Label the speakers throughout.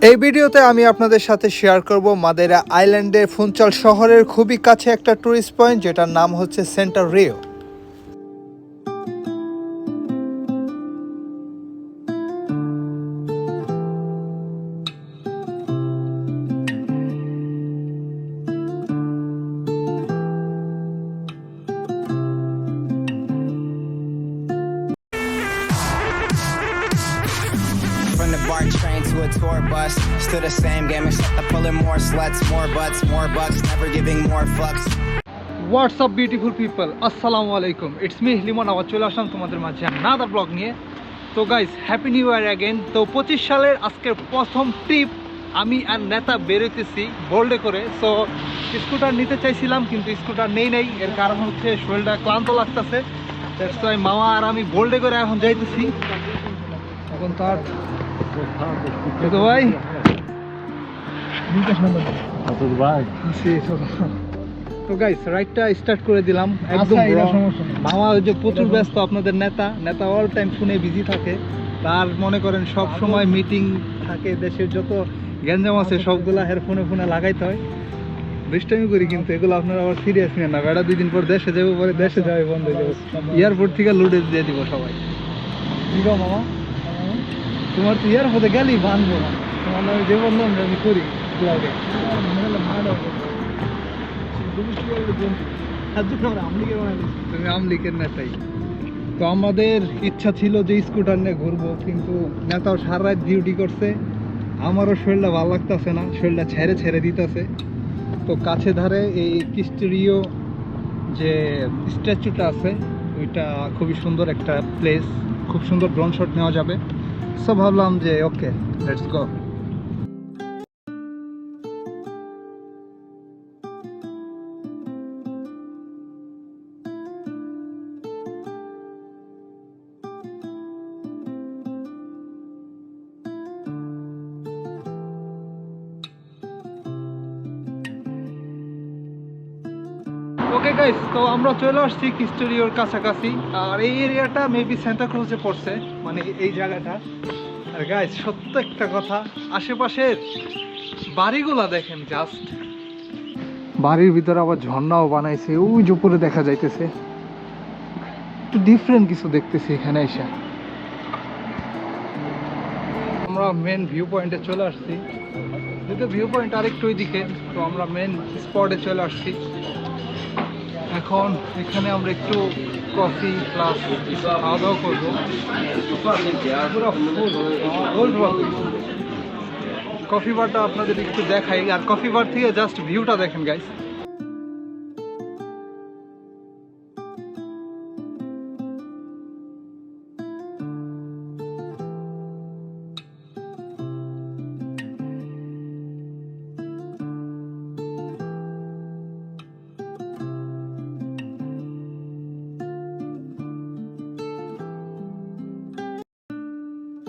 Speaker 1: এই ভিডিওতে আমি আপনাদের সাথে শেয়ার করব মাদেরা আইল্যান্ডের ফুঞ্চল শহরের খুবই কাছে একটা টুরিস্ট পয়েন্ট যেটার নাম হচ্ছে সেন্টার রিও
Speaker 2: train to a tour bus, still the same game except I'm pulling more sluts, more butts, more bucks, never giving more fucks.
Speaker 1: WhatsApp beautiful people আসসালামু আলাইকুম ইটস মি লিমন আবার চলে আসলাম তোমাদের মাঝে নাদার ব্লগ নিয়ে। তো guys happy new year again তো পঁচিশ সালের আজকের প্রথম ট্রিপ আমি আর নেতা বেরোতেছি বোল্ডে করে। সো স্কুটার নিতে চাইছিলাম কিন্তু স্কুটার নেই নেই। এর কারণ হচ্ছে শরীরটা ক্লান্ত লাগতেছে। মামা আর আমি বোল্ডে করে এখন যাইতেছি। এখন তো আর তো ভাই তো গাইস রাইডটা স্টার্ট করে দিলাম। একদম
Speaker 3: আচ্ছা, নেই।
Speaker 1: মামা ওই যে প্রচুর ব্যস্ত আপনাদের নেতা। নেতা অল টাইম ফোনে বিজি থাকে। তার মনে করেন সব সময় মিটিং থাকে দেশের যত গ্যাঞ্জাম আছে সবগুলা হের ফোনে ফোনে লাগাইতে হয়। দুষ্টামি করি কিন্তু এগুলো আপনারা আবার সিরিয়াস নেন না। বেড়া দুই দিন পর দেশে যাব পরে দেশে যাবে বন্ধ হয়ে যাবে। এয়ারপোর্ট থেকে লুডে দিয়ে দিব সবাই। কি গো মামা? তোমার তো ইয়ার হতে গেলি বানবো না। তোমার নামে যে বললাম আমি করি ব্লগে। তুমি আমলিকের নেতাই। তো আমাদের ইচ্ছা ছিল যে স্কুটার নিয়ে ঘুরবো, কিন্তু নেতাও সারা রাত ডিউটি করছে। আমারও শরীরটা ভালো লাগতেছে না, শরীরটা ছেড়ে ছেড়ে দিতেছে। তো কাছে ধারে এই কিস্টেরিও যে স্ট্যাচুটা আছে, ওইটা খুবই সুন্দর একটা প্লেস খুব সুন্দর ড্রোন শট নেওয়া যাবে। সো ভাবলাম যে okay let's go okay guys তো আমরা চলে আসছি কিস্টোরিওর কাছাকাছি। আর এই এরিয়াটা মেবি সেন্টা ক্রুজে পড়ছে মানে এই জায়গাটা। আর গাইস সত্য একটা কথা, আশেপাশের বাড়িগুলা দেখেন জাস্ট বাড়ির ভিতরে আবার ঝর্ণাও বানাইছে, ওই যে উপরে দেখা যাইতেছে। একটু ডিফারেন্ট কিছু দেখতেছি এখানে এসে। আমরা মেন ভিউ পয়েন্টে চলে আসছি। যেহেতু ভিউ পয়েন্ট আরেকটু ওইদিকে, তো আমরা মেন স্পটে চলে আসছি। এখন এখানে আমরা একটু কফি প্লাস খাওয়া দাওয়া করব কফি বারটা আপনাদের একটু দেখাই। আর কফি বার থেকে জাস্ট ভিউটা দেখেন গাইস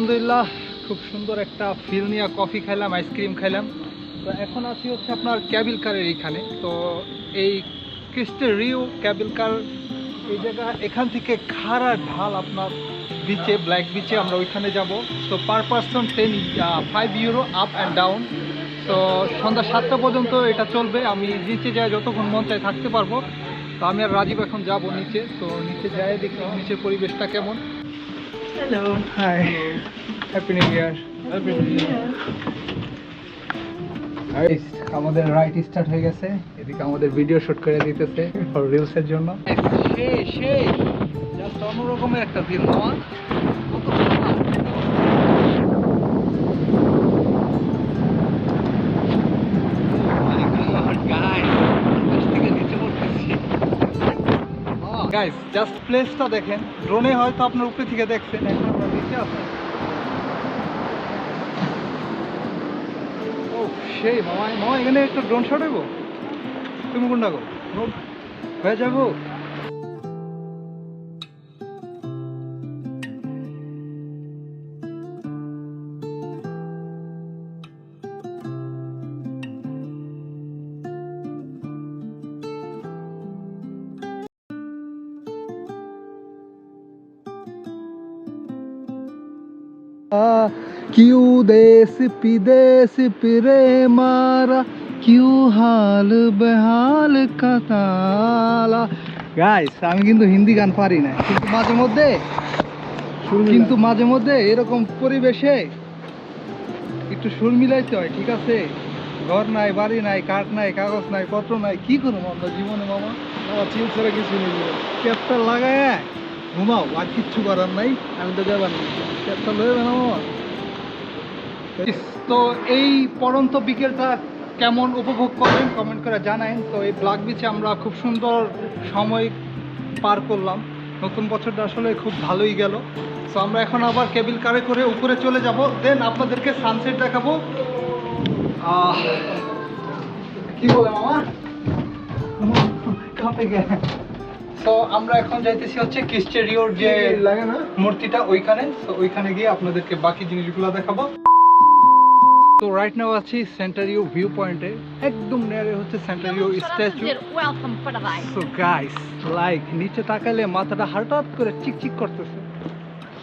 Speaker 1: আলহামদুলিল্লাহ, খুব সুন্দর একটা ফিল নিয়ে কফি খাইলাম আইসক্রিম খাইলাম। তো এখন আছি হচ্ছে আপনার ক্যাবিল কারের এইখানে। তো এই ক্রিস্টের রিও ক্যাবিল কার এই জায়গা, এখান থেকে খাড়া ঢাল আপনার বিচে ব্ল্যাক বিচে আমরা ওইখানে যাব। তো per person ten five euro up and down তো সন্ধ্যা সাতটা পর্যন্ত এটা চলবে। আমি নিচে যাই যতক্ষণ মন চায় থাকতে পারব। তো আমি আর রাজীব এখন যাব নিচে। তো নিচে যাই দেখি নিচের পরিবেশটা কেমন। Hello hi happy new year happy new year আমাদের রাইট স্টার্ট হয়ে গেছে। এদিকে আমাদের ভিডিও শুট করে দিতেছে ফর রিলসের জন্য। সেই সেই জাস্ট অন্যরকমের একটা দিন মামা কত গাইস জাস্ট প্লেসটা দেখেন। ড্রোনে হয়তো আপনার উপরে থেকে দেখছেন, এখন ও সেই মামা মামা, এখানে একটা ড্রোন শট হইব? তুমি কোনটা গো? হয়ে যাব? क्यों देश विदेश प्रे मारा? क्यों हाल बेहाल कताला গাইস আমি কিন্তু হিন্দি গান পারি না কিন্তু মাঝে মধ্যে কিন্তু মাঝে মধ্যে এরকম পরিবেশে একটু সুর মিলাইতে হয় ঠিক আছে? ঘর নাই বাড়ি নাই কাঠ নাই কাগজ নাই পত্র নাই কি করব আমরা জীবনে মামা? আমার চিন্তা কিছু নেই। ক্যাপটা লাগায় ঘুমাও, আর কিচ্ছু করার নাই। আমি তো যাবার না ক্যাপটা লয়ে মামা তো এই পরন্ত বিকেলটা কেমন উপভোগ করেন? কমেন্ট করে জানান তো এই ব্লাক বিচে আমরা খুব সুন্দর সময় পার করলাম। নতুন বছরটা আসলে খুব ভালোই গেল। তো আমরা এখন আবার কেবিল কারে করে উপরে চলে যাব। দেন আপনাদেরকে সানসেট দেখাবো। কি বলে মামা কাঁপে গে তো আমরা এখন যাইতেছি হচ্ছে ক্রিস্টেরিওর যে
Speaker 3: লাগে না?
Speaker 1: মূর্তিটা ওইখানে। তো ওইখানে গিয়ে আপনাদেরকে বাকি জিনিসগুলো দেখাবো। তো রাইট নাও আছি সেন্টারিও ভিউ পয়েন্টে একদম নেয়ারে হচ্ছে সেন্টারিও স্ট্যাচু. সো গাইস লাইক নিচে তাকালে মাথাটা হঠাৎ করে চিকচিক করতেছে।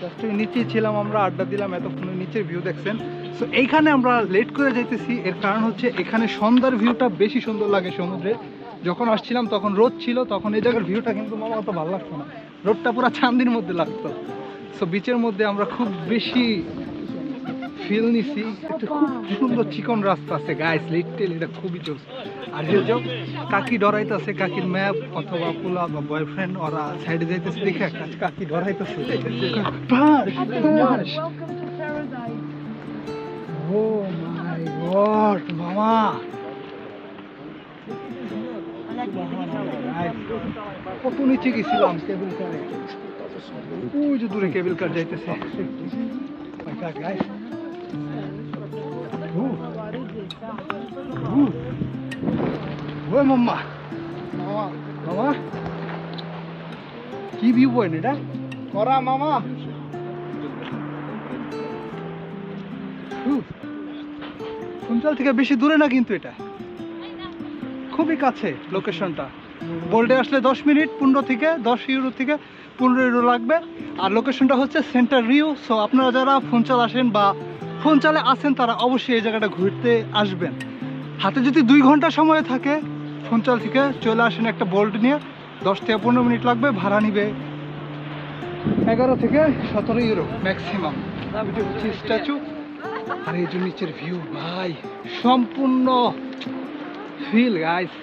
Speaker 1: জাস্ট নিচেই ছিলাম আমরা আড্ডা দিলাম এতক্ষণ নিচের ভিউ দেখছেন। সো এইখানে আমরা লেট করে যাইতেছি। এর কারণ হচ্ছে এখানে সন্ধ্যার ভিউটা বেশি সুন্দর লাগে সমুদ্রে যখন আসছিলাম তখন রোদ ছিল তখন এই জায়গার ভিউটা কিন্তু মামা অত ভালো লাগতো না। রোদটা পুরো চান্দির মধ্যে লাগতো। সো বিচের মধ্যে আমরা খুব বেশি ফিল নিছি। একটা খুব সুন্দর চিকন রাস্তা আছে গাইস লিটল এটা খুবই জোস। আর যে যোগ কাকি ডরাইতেছে কাকির ম্যাপ অথবা পোলা বা বয়ফ্রেন্ড ওরা সাইডে যাইতেছে দেখে কা- কাকি ডরাইতেছে। ও মাই গড মামা! কত নিচে গেছিলাম কেবল কারে ওই যে দূরে কেবল কার যাইতেছে. ওই মাম্মা। মামা মামা। কি ভিউ পয়েন্ট এটা? করা, মামা। কুঞ্চাল থেকে বেশি দূরে না কিন্তু এটা? খুবই কাছে লোকেশনটা। বোল্ডে আসলে দশ মিনিট, পনেরো থেকে দশ ইউরো থেকে পনেরো ইউরো লাগবে। আর লোকেশনটা হচ্ছে সেন্টার রিও। সো আপনারা যারা ফোন চাল আসেন বা ফোন চালে আসেন তারা অবশ্যই এই জায়গাটা ঘুরতে আসবেন। হাতে যদি দুই ঘণ্টা সময় থাকে, ফোন চাল থেকে চলে আসেন একটা বোল্ট নিয়ে। দশ থেকে পনেরো মিনিট লাগবে, ভাড়া নিবে এগারো থেকে সতেরো ইউরো ম্যাক্সিমাম। স্ট্যাচু আর এই যে নিচের ভিউ, ভাই, সম্পূর্ণ ফিল গাইস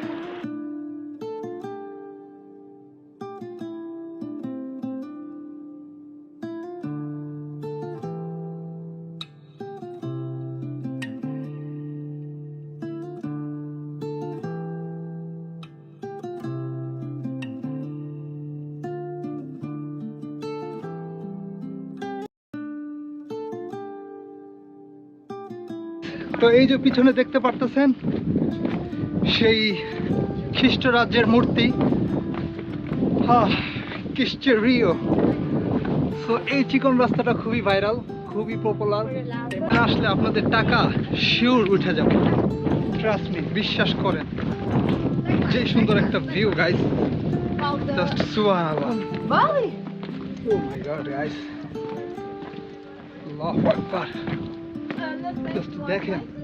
Speaker 1: তো এই যে পিছনে দেখতে পারতেছেন সেই খ্রিস্ট রাজ্যের মূর্তি। হ্যাঁ খ্রিস্টের রিও। সো এই চিকন রাস্তাটা খুবই ভাইরাল খুবই পপুলার আসলে আপনাদের টাকা শিওর উঠে যাবে। ট্রাস্ট মি বিশ্বাস করেন। যে সুন্দর একটা ভিউ গাইস জাস্ট সুবহানাল্লাহ. ও মাই গড গাইস আল্লাহু আকবার। জাস্ট দেখেন।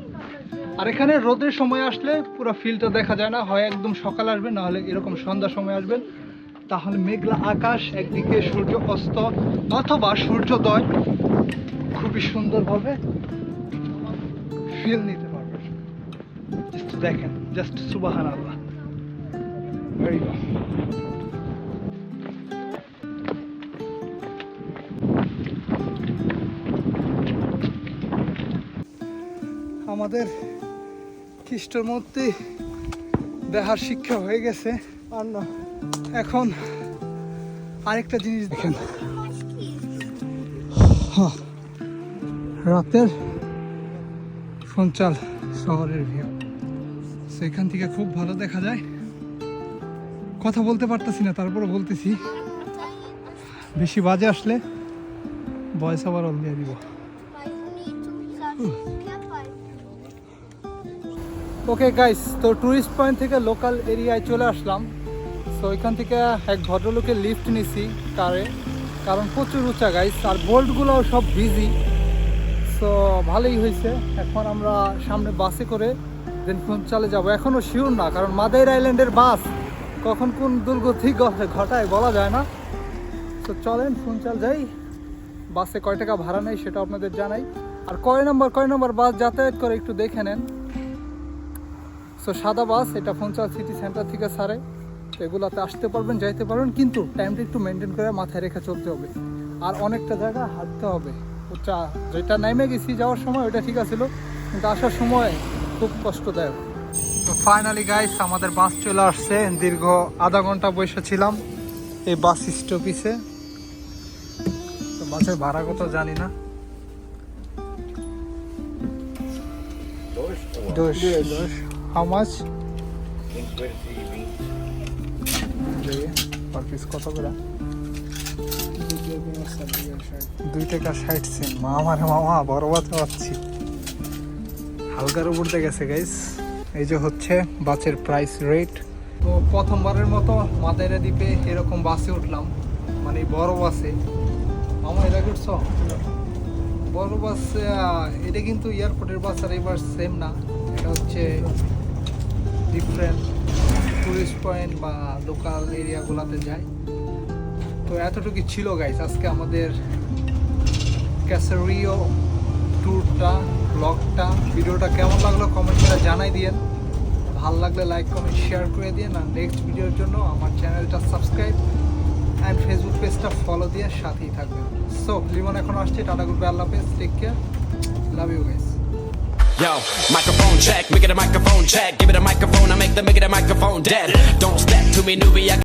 Speaker 1: আর এখানে রোদের সময় আসলে পুরো ফিল্ডটা দেখা যায় না। হয় একদম সকাল আসবেন না হলে এরকম সন্ধ্যা সময় আসবেন তাহলে মেঘলা আকাশ, একদিকে সূর্য অস্ত, অথবা সূর্যোদয়। খুবই সুন্দরভাবে ফিল নিতে পারবেন দেখেন জাস্ট সুবাহান আল্লাহ Very আমাদের খ্রিস্টের মধ্যে দেখার শিক্ষা হয়ে গেছে। আর না এখন আরেকটা জিনিস দেখেন। হ্যাঁ, রাতের সঞ্চাল শহরের ভিউ সেখান থেকে খুব ভালো দেখা যায়। কথা বলতে পারতেছি না তারপরে বলতেছি। বেশি বাজে আসলে বয়স আবার অল দিয়ে দিব। ওকে গাইস তো টুরিস্ট পয়েন্ট থেকে লোকাল এরিয়ায় চলে আসলাম। তো ওইখান থেকে এক ভদ্রলোকের লিফট নিছি কারে কারণ প্রচুর উঁচা গাইস আর বোল্টগুলোও সব বিজি সো ভালোই হয়েছে। এখন আমরা সামনে বাসে করে দেন চালে যাব। এখনও শিওর না, কারণ মাদাইর আইল্যান্ডের বাস কখন কোন দুর্গতি ঘটায় বলা যায় না। তো চলেন ফোন চাল যাই। বাসে কয় টাকা ভাড়া নেই সেটা আপনাদের জানাই। আর কয় নম্বর কয় নম্বর বাস যাতায়াত করে একটু দেখে নেন। সো সাদা বাস এটা ফোনচাল সিটি সেন্টার থেকে সারে। তো এগুলাতে আসতে পারবেন যাইতে পারবেন কিন্তু টাইমটা একটু মেনটেন করে মাথায় রেখে চলতে হবে। আর অনেকটা জায়গা হাঁটতে হবে। ওটা যেটা নেমে গেছি যাওয়ার সময় ওটা ঠিক আছিল কিন্তু আসার সময় খুব কষ্টদায়ক। তো ফাইনালি গাইস আমাদের বাস চলে আসছে। দীর্ঘ আধা ঘণ্টা বসেছিলাম এই বাস স্টপিসে তো বাসের ভাড়া কত জানি না। দোষ দোষ হাউ মাছ পার পিস কত করে? দুই টাকা ষাট সেন্ট মা আমার মামা বড় বাতে পাচ্ছি হালকার উপরতে গেছে গাইস এই যে হচ্ছে বাসের প্রাইস রেট তো প্রথমবারের মতো মাদাইরা দ্বীপে এরকম বাসে উঠলাম। মানে বড় বাসে। মামা এটা উঠছ বড় বাস এটা কিন্তু এয়ারপোর্টের বাস আর এবার সেম না। এটা হচ্ছে ডিফারেন্ট টুরিস্ট পয়েন্ট বা লোকাল এরিয়াগুলোতে যায়। তো এতটুকু ছিল গাইস আজকে আমাদের ক্যাসারিও ট্যুরটা ব্লগটা ভিডিওটা কেমন লাগল কমেন্ট করে জানাই দিয়েন। ভালো লাগলে লাইক কমেন্ট শেয়ার করে দিন আর নেক্সট ভিডিওর জন্য আমার চ্যানেলটা সাবস্ক্রাইব অ্যান্ড ফেসবুক পেজটা ফলো দিয়ে সাথেই থাকবেন। সো লিমন এখন আসছে। টাটা গ্রুপে Allah page take care love you guys
Speaker 3: Yo, microphone check, make it a microphone check. Give it a microphone, I make the make it a microphone dead. Don't step to me, newbie. I